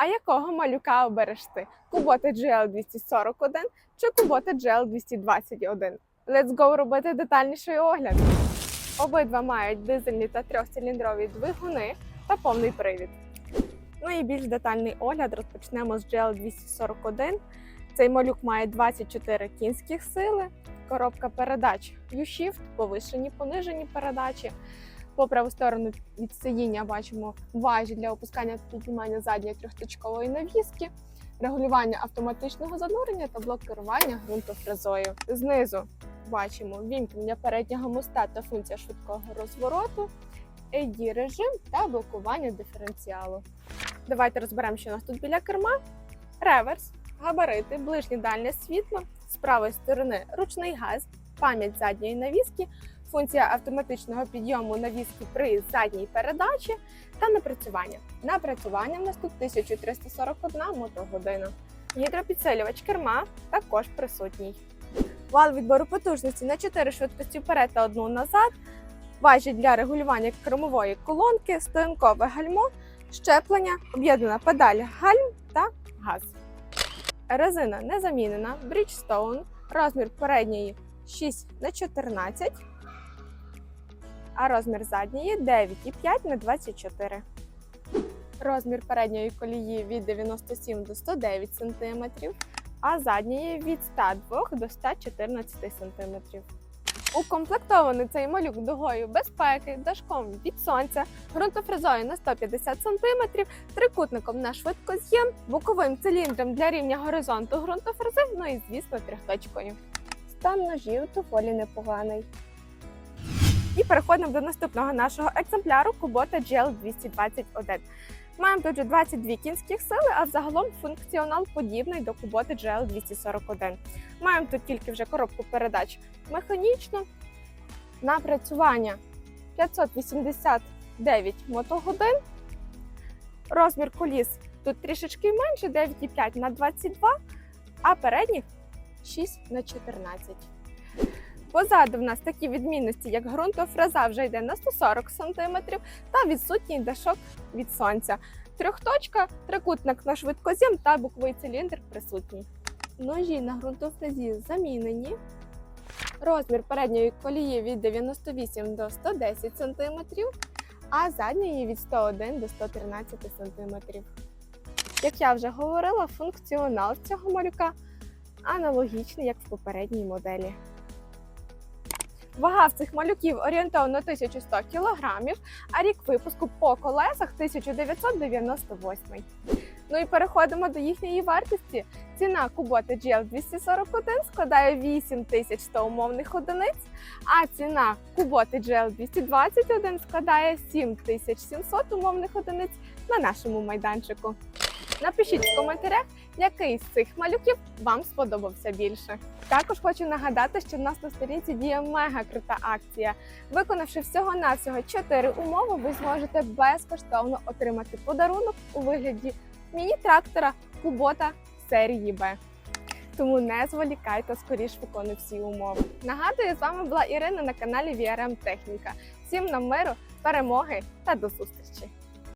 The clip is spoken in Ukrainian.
А якого малюка обереш ти? Кубота GL241 чи Кубота GL221? Let's go робити детальніший огляд. Обидва мають дизельні та трьохциліндрові двигуни та повний привід. Ну і більш детальний огляд розпочнемо з GL241. Цей малюк має 24 кінських сили, коробка передач U-Shift, повишені, понижені передачі. По праву сторону від сидіння бачимо важі для опускання та піднімання задньої трьохточкової навіски, регулювання автоматичного занурення та блок керування ґрунтофрезою. Знизу бачимо вімкнення переднього моста та функція швидкого розвороту, AD режим та блокування диференціалу. Давайте розберемо, що у нас тут біля керма. Реверс, габарити, ближнє дальнє світло, з правої сторони ручний газ, пам'ять задньої навіски, функція автоматичного підйому навіски при задній передачі та напрацювання. Напрацювання в нас тут 1341 мотогодина. Гідропідсилювач керма також присутній. Вал відбору потужності на 4 швидкості вперед та одну назад. Важі для регулювання кермової колонки, стоянкове гальмо, щеплення, об'єднана педаль гальм та газ. Резина не замінена, Bridgestone, розмір передньої 6 на 14, а розмір задньої 9,5 на 24. Розмір передньої колії від 97 до 109 см, а задньої від 102 до 114 см. Укомплектований цей малюк дугою безпеки, дашком від сонця, ґрунтофрезою на 150 см, трикутником на швидкоз'єм, боковим циліндром для рівня горизонту ґрунтофрези, ну і звісно трьохточкою. Стан ножів доволі непоганий. І переходимо до наступного нашого екземпляру Kubota GL221. Маємо тут вже 22 кінських сили, а взагалом функціонал подібний до Kubota GL241. Маємо тут тільки вже коробку передач механічну, напрацювання 589 мотогодин. Розмір коліс тут трішечки менше 9,5 на 22, а передніх 6 на 14. Позаду в нас такі відмінності, як ґрунтофреза вже йде на 140 см та відсутній дашок від сонця. Трьохточка, трикутник на швидкозім та боковий циліндр присутній. Ножі на ґрунтофрезі замінені. Розмір передньої колії від 98 до 110 см, а задньої від 101 до 113 см. Як я вже говорила, функціонал цього малюка аналогічний, як в попередній моделі. Вага в цих малюків орієнтовно 1100 кг, а рік випуску по колесах 1998. Ну і переходимо до їхньої вартості. Ціна Куботи GL241 складає 8100 умовних одиниць, а ціна Куботи GL221 складає 7700 умовних одиниць на нашому майданчику. Напишіть в коментарях, який з цих малюків вам сподобався більше. Також хочу нагадати, що в нас на сторінці діє мега крута акція. Виконавши всього-навсього 4 умови, ви зможете безкоштовно отримати подарунок у вигляді міні-трактора Кубота серії Б. Тому не зволікайте, скоріш виконуй всі умови. Нагадую, з вами була Ірина на каналі VRM Техніка. Всім нам миру, перемоги та до зустрічі!